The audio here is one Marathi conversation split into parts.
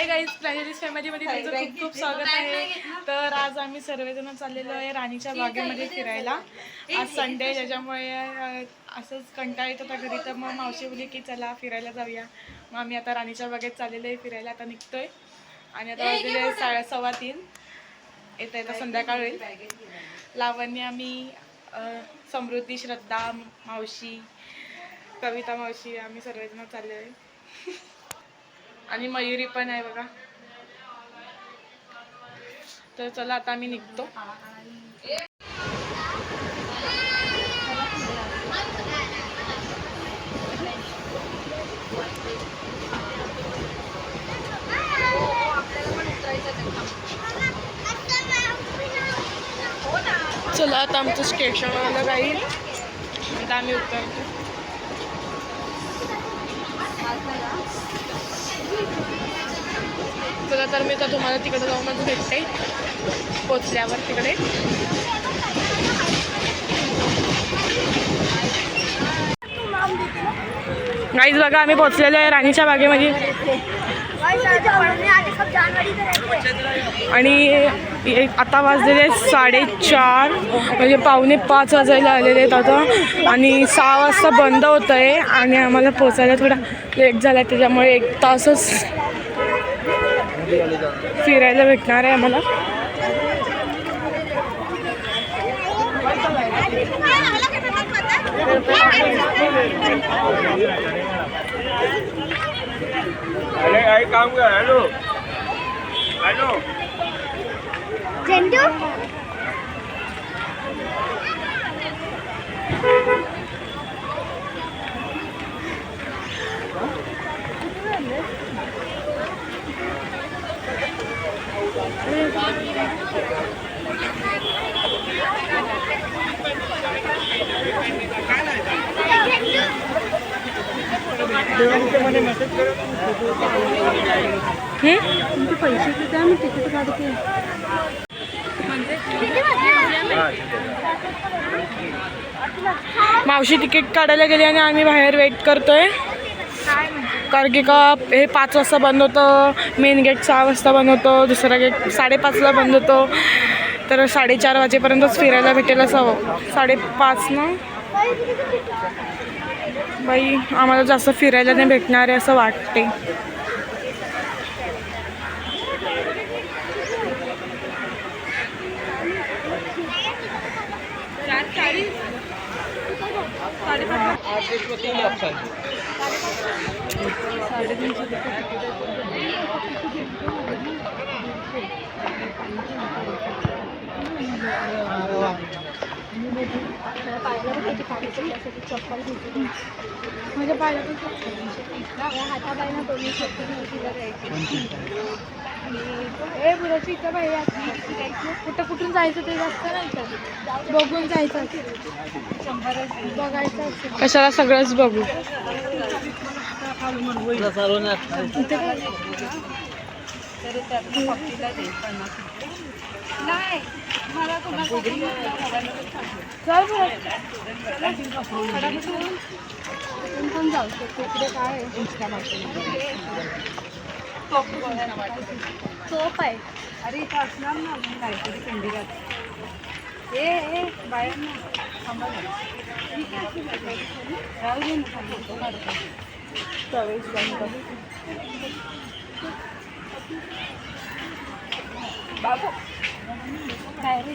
हाय गाईज प्लॅनेरीज फॅमिलीमध्ये तुमचं खूप खूप स्वागत आहे. तर आज आम्ही सर्वजण चाललेलो आहे राणीच्या बागेमध्ये फिरायला. आज संडे अं, असंच कंटाळा येत होता घरी. तर मग मावशी बोलली की चला फिरायला जाऊया. मग आम्ही आता राणीच्या बागेत चाललेलो आहे फिरायला आता निघतोय. आणि आता वाजलेले साडे सव्वा तीन. येत आहे तर संध्याकाळ होईल. लावण्य आम्ही समृद्धी श्रद्धा मावशी कविता मावशी आम्ही सर्वजण चालले आहे आणि मयुरी पण आहे बघा. तर चला आता आम्ही निघतो. चला आता आमचं स्टेशन आलं काही आता आम्ही उतरतो. चला तर मी तर तुम्हाला तिकडे जाऊनच भेटते. पोचल्यावर तिकडे. गाईज बघा आम्ही पोचलेलो आहे राणीच्या बागेमध्ये आणि आता वाजलेले साडेचार म्हणजे पावणे पाच वाजायला आलेले आहेत आता. आणि सहा वाजता बंद होतं आहे आणि आम्हाला पोचायला थोडा लेट झाला आहे त्याच्यामुळे एक तासच फिरायला भेटणार आहे आम्हाला. अरे आई काम कर. हॅलो. हॅलो. मावशी तिकीट काढायला गेली आणि आम्ही बाहेर वेट करतोय. कारण की का हे पाच वाजता बंद होतं मेन गेट सहा वाजता बंद होतं दुसरा गेट साडेपाचला बंद होतो. तर साडेचार वाजेपर्यंतच फिरायला भेटेल असं. हवं साडेपाच ना? बाई आम्हाला जास्त फिरायला नाही भेटणार आहे असं वाटते माझ्या पायाला हाताबाईना दोन्ही शक्ती तिला द्यायची ए बुराची इथं बाई कुठं कुठून जायचं ते जास्त नाही बघून जायचं. बघायचं कशाला सगळंच बघू? नाही मला पण जाऊ शकतो काय? सोप आहे अरे इथं असणार ना अजून काहीतरी खंडीरात ए ए बायांना थांबा जरा. इथे अशी बघायची. राहू दे ना थांबा, तो काढतो. प्रवेश बंद बाहेरून काढतो. काय रे,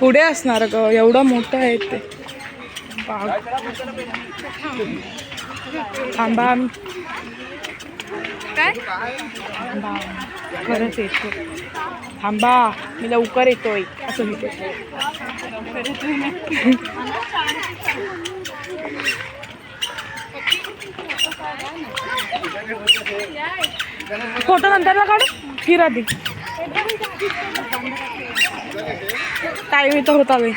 पुढे असणार ग एवढं मोठं आहे ते. थांबा. काय? खरंच येतो. थांबा. मी लवकर येतोय. असं म्हणते फोटो नंतरला काढ? फिरा दे टाइम इथं होता मी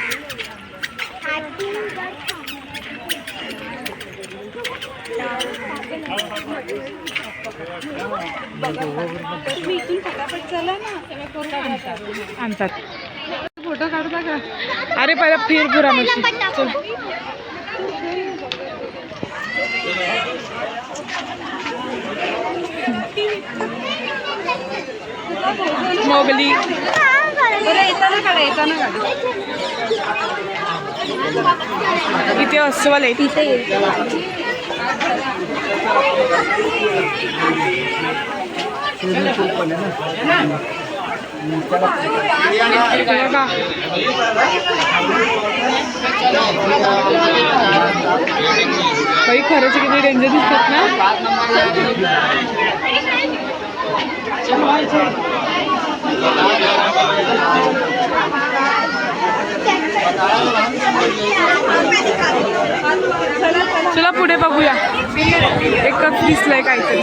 आणतात. फोटो काढता का अरे पहिला फिर पुरा मशी चल. मोगली. इथे अस्वल आहे तिथे बाई खरंच किती डेंजर दिसतात ना? चला पुढे बघूया. एकच दिसलंय काहीतरी.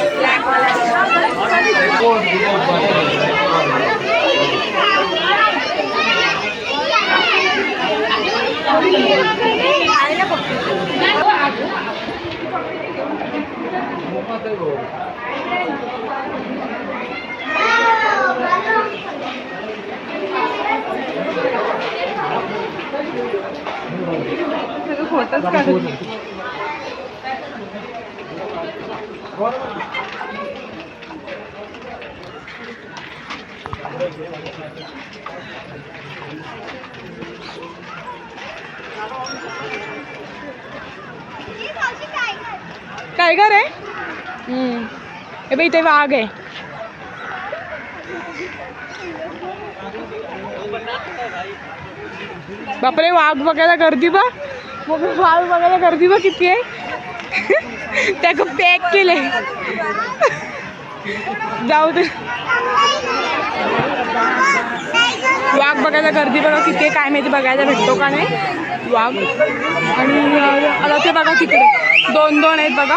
सगळं फोटोच काढत टायगर आहे हम्म. हे बाई ते वाघ आहे. बापरे वाघ बघायला गर्दी बा. मग वाघ बघायला गर्दी बा किती आहे? त्या पॅक केले जाऊ दे. वाघ बघायला गर्दी बघा किती आहे काय माहिती बघायला भेटतो का नाही. वाघ. आणि आता ते बघा तिकडे. दोन दोन आहेत बघा.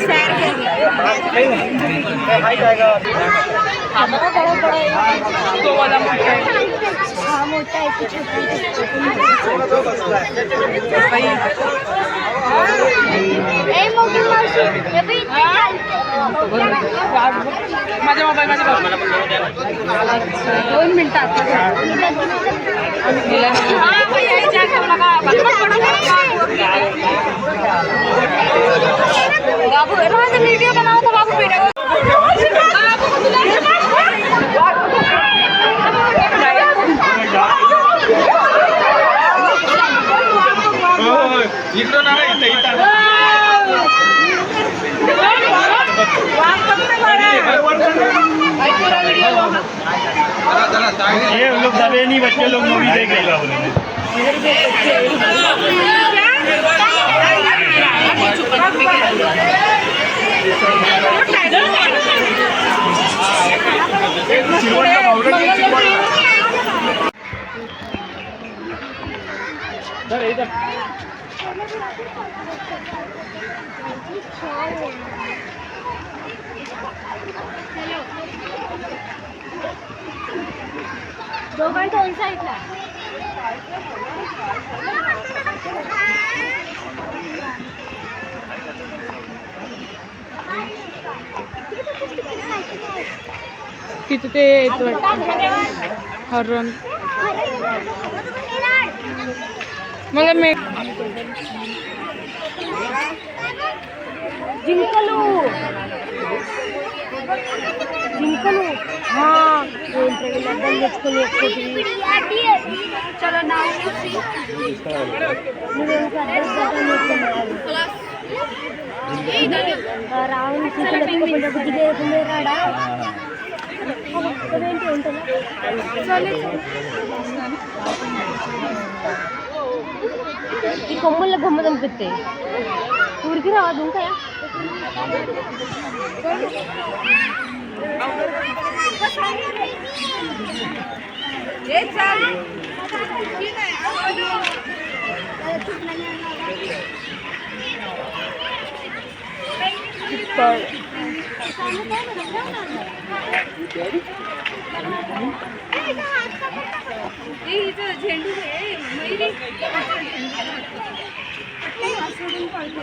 सैर करेंगे तो वाला मोठा आहे. वाघ बघ. माझ्या मोबाईल माझ्या दोन मिनिटात व्हिडिओ बनाओ तो बाबू व्हिडिओ ये लोग दबे नहीं बच्चे लोग मूवी देख रहे हैं। दोघं दोन साईडला. तिथे ते येतो हरण मला मे जिंकलो. जिंकलो. हाँ. चलो नाव రావణ సీతలు ఎత్తుకుంటే రాడా ఏంటి ఉంటుంది ఈ కొమ్మల్లో బొమ్మ కనిపిస్తాయి ఊరికి రావద్దు Super. झेंडू है मयूरी सोडून पडतो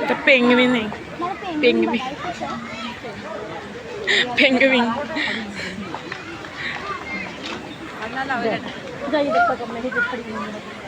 तर पेंगविन आहे पेंगविन पेंगविन पेंगविन कक्ष आतमध्ये आलो नाही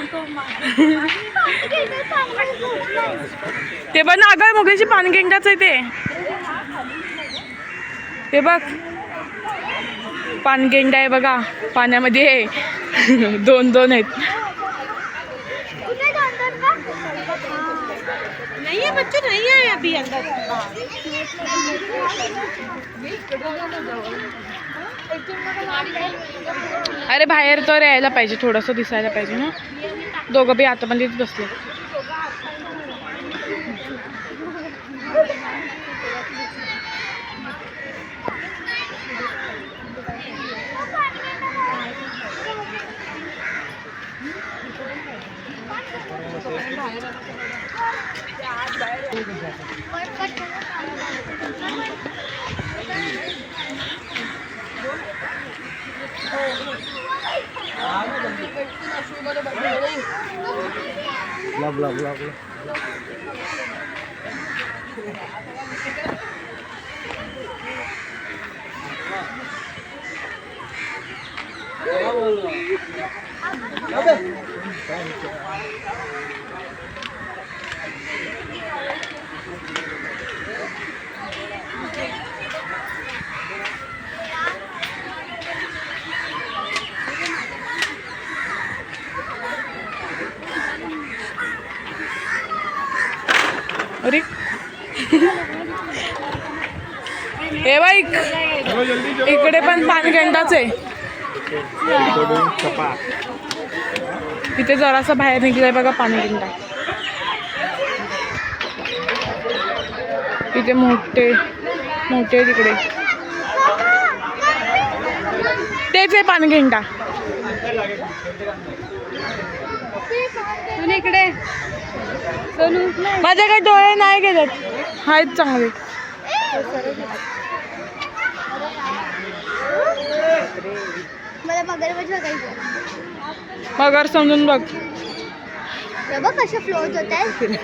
ते बघ ना अगं मुगेची पानगेंडाच आहे ते. ते बघ. पानगेंडा आहे बघा पाण्यामध्ये. दोन दोन आहेत. नहीं है बच्चे नहीं अभी अंदर. अरे बाहेर तर यायला पाहिजे थोडंसं दिसायला पाहिजे ना. दोघं बी आतमध्येच बसले. हो. ब्ला ब्ला ब्ला ब्ला अरे हे बाईक इकडे पण पानगंडाच आहे. इथे जरासा बाहेर निघलाय बघा पानगंडा इथे मोठे मोठे तिकडे तेच आहे पानगेंडा इकडे. सोनू. माझे काही डोळे नाही गेलेत. आहेत चांगले. मगरमच्छ बघायचं. मगर समजून बघ. हे बघ कसे फ्लोट होत आहेत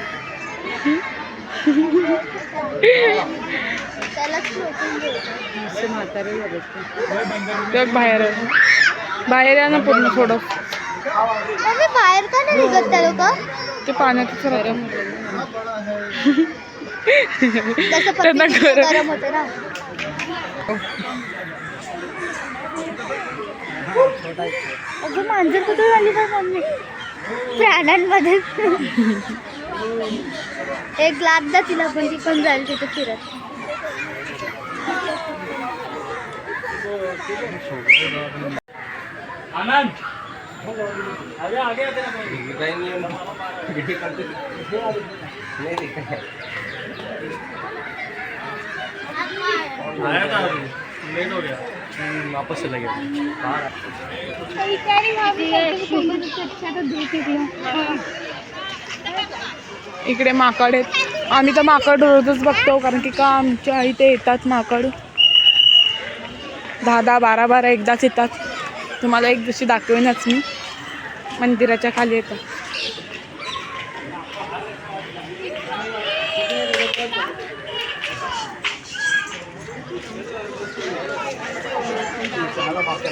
बाहेर. बाहेर या ना पूर्ण थोडं. बाहेर का नाही निघत त्या लोक? ते पाण्यातच राहतं तसं त्यांना गरम- गरम होते ना. अगं मांजर कुठे झाली काय मम्मी? प्राण्यांमध्ये. एक लागदा तिला पण ती पण जाईल तिथे फिरत. आनंद. आगे आगे आया था लेट हो गया. वापस चला गया इकडे माकड आहेत. आम्ही तर माकड रोजच बघतो कारण की का आमच्या इथे येतात माकड. दहा दहा बारा बारा एकदाच येतात. तुम्हाला एक दिवशी दाखवेनच मी. मंदिराच्या खाली येतात. చాలా బాగా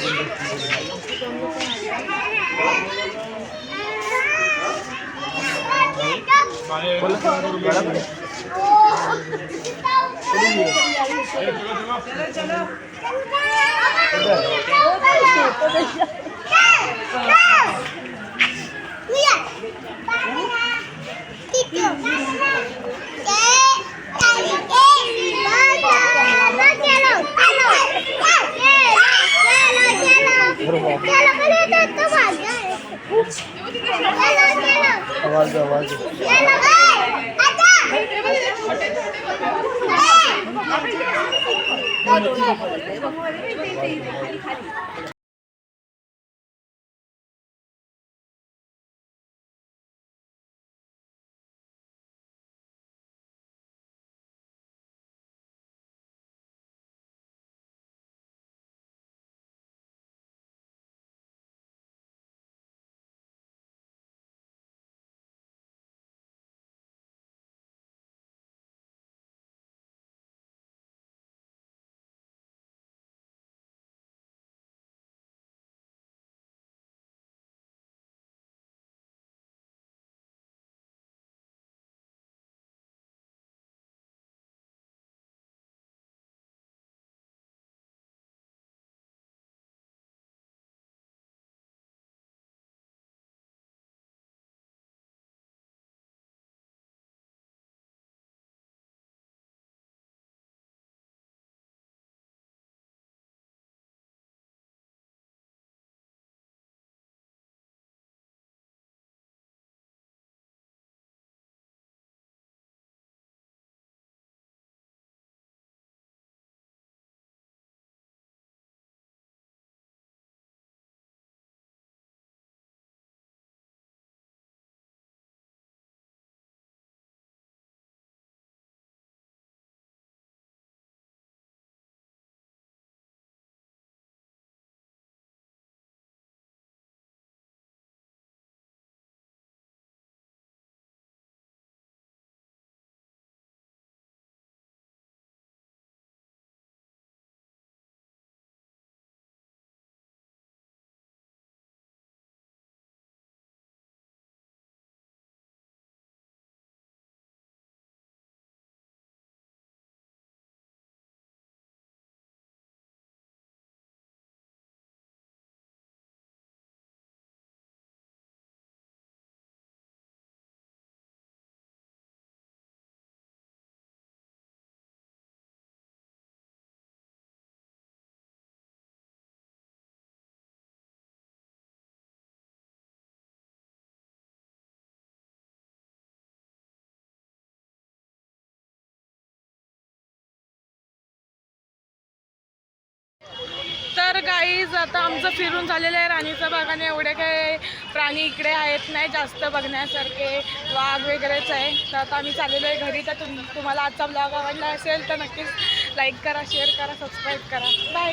Thank you. आवाज आवाज तर गाईज आता आमचं फिरून झालेलं आहे राणीच्या बागाने. एवढे काही प्राणी इकडे आहेत नाही जास्त बघण्यासारखे वाघ वगैरेच आहे. तर आता आम्ही चाललेलो आहे घरी. तर तुम तुम्हाला आजचा ब्लॉग आवडला असेल तर नक्कीच लाईक करा शेअर करा सबस्क्राईब करा. बाय